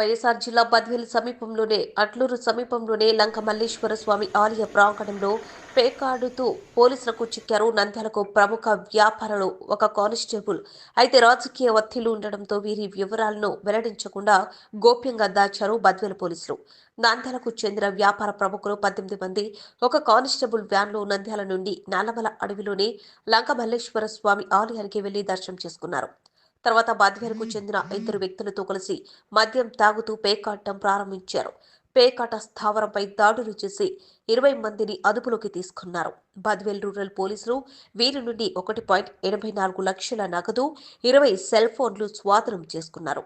వైఎస్ఆర్ జిల్లా బద్వేలు సమీపంలోనే అట్లూరు సమీపంలోనే లంక మల్లేశ్వర స్వామి ఆలయ ప్రాంగణంలో పేకాడుతూ పోలీసులకు చిక్కారు నంద్యాలకు ప్రముఖ వ్యాపారులు ఒక కానిస్టేబుల్. అయితే రాజకీయ ఒత్తిళ్ళు ఉండడంతో వీరి వివరాలను వెల్లడించకుండా గోప్యంగా దాచారు బద్వేలు పోలీసులు. నంద్యాలకు చెందిన వ్యాపార ప్రముఖులు పద్దెనిమిది మంది ఒక కానిస్టేబుల్ వ్యాన్లో నంద్యాల నుండి నల్లమల అడవిలోని లంక మల్లేశ్వర స్వామి ఆలయానికి వెళ్ళి దర్శనం చేసుకున్నారు. తర్వాత బాధ్వేలకు చెందిన ఇద్దరు వ్యక్తులతో కలిసి మద్యం తాగుతూ పేకాటం ప్రారంభించారు. పేకాట స్థావరంపై దాడులు చేసి ఇరవై మందిని అదుపులోకి తీసుకున్నారు. బద్వేల్ రూరల్ పోలీసులు వీరి నుండి ఒకటి పాయింట్ ఎనభై నాలుగు లక్షల నగదు ఇరవై సెల్ ఫోన్లు స్వాధీనం చేసుకున్నారు.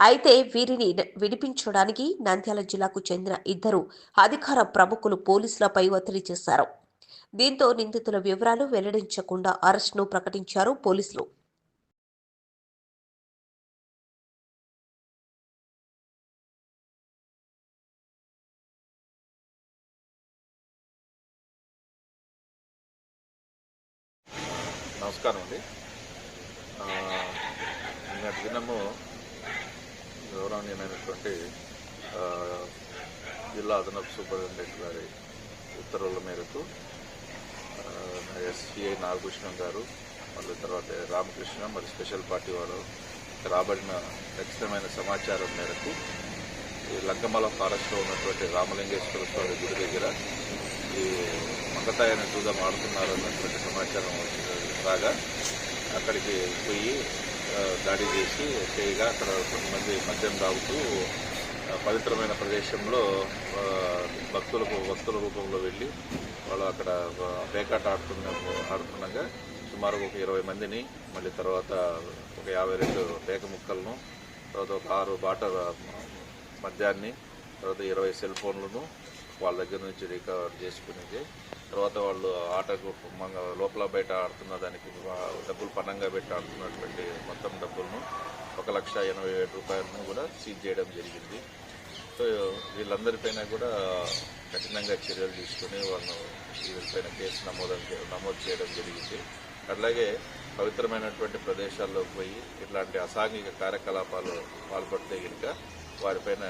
అయితే వీరిని విడిపించడానికి నంద్యాల జిల్లాకు చెందిన ఇద్దరు అధికార ప్రముఖులు పోలీసులపై ఒత్తిడి చేశారు. దీంతో నిందితుల వివరాలు వెల్లడించకుండా అరెస్టును ప్రకటించారు పోలీసులు. నమస్కారం అండి. ఆ, నిన్నటి దినము గౌరవనీయమైనటువంటి జిల్లా అదనపు సూపరింటెండెంట్ గారి ఉత్తర్వుల మేరకు ఎస్సీఐ నాగభూషణం గారు మళ్ళీ తర్వాత రామకృష్ణ మరి స్పెషల్ పార్టీ వారు రాబడిన ఖచ్చితమైన సమాచారం మేరకు ఈ లంకమల ఫారెస్ట్లో ఉన్నటువంటి రామలింగేశ్వర స్వామి గుడి దగ్గర ఈ మంగతాయ చూద్దాం ఆడుతున్నారు అన్నటువంటి సమాచారం రాగా అక్కడికి పోయి దాడి చేసి చేయగా అక్కడ కొంతమంది మద్యం తాగుతూ పవిత్రమైన ప్రదేశంలో భక్తులకు భక్తుల రూపంలో వెళ్ళి వాళ్ళు అక్కడ వేకాట ఆడుతున్న ఆడుతుండగా సుమారు ఒక ఇరవై మందిని మళ్ళీ తర్వాత ఒక యాభై రెండు పేక ముక్కలను తర్వాత ఒక ఆరు బాట మద్యాన్ని తర్వాత ఇరవై సెల్ ఫోన్లను వాళ్ళ దగ్గర నుంచి రికవర్ చేసుకునేది. తర్వాత వాళ్ళు ఆటకు మంగ లోపల బయట ఆడుతున్న దానికి డబ్బులు పన్నంగా పెట్టి ఆడుతున్నటువంటి మొత్తం డబ్బులను ఒక లక్ష ఎనభై ఏడు రూపాయలను కూడా సీజ్ చేయడం జరిగింది. సో వీళ్ళందరిపైన కూడా కఠినంగా చర్యలు తీసుకుని వాళ్ళు వీళ్ళపైన కేసు నమోదు నమోదు చేయడం జరిగింది. అట్లాగే పవిత్రమైనటువంటి ప్రదేశాల్లోకి పోయి ఇట్లాంటి అసాంఘిక కార్యకలాపాలు పాల్పడితే కనుక వారిపైన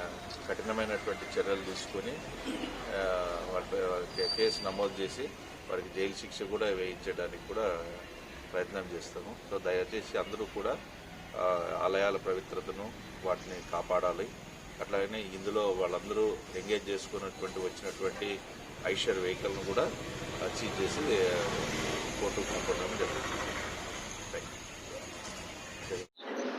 కఠినమైనటువంటి చర్యలు తీసుకొని వారిపై వారికి కేసు నమోదు చేసి వారికి జైలు శిక్ష కూడా వేయించడానికి కూడా ప్రయత్నం చేస్తాము. సో దయచేసి అందరూ కూడా ఆలయాల పవిత్రతను వాటిని కాపాడాలి. అట్లాగనే ఇందులో వాళ్ళందరూ ఎంగేజ్ చేసుకున్నటువంటి వచ్చినటువంటి ఐషర్ వెహికల్ను కూడా సీజ్ చేసి ఆ, కోర్టుకు పంపడం జరుగుతుంది థ్యాంక్ యూ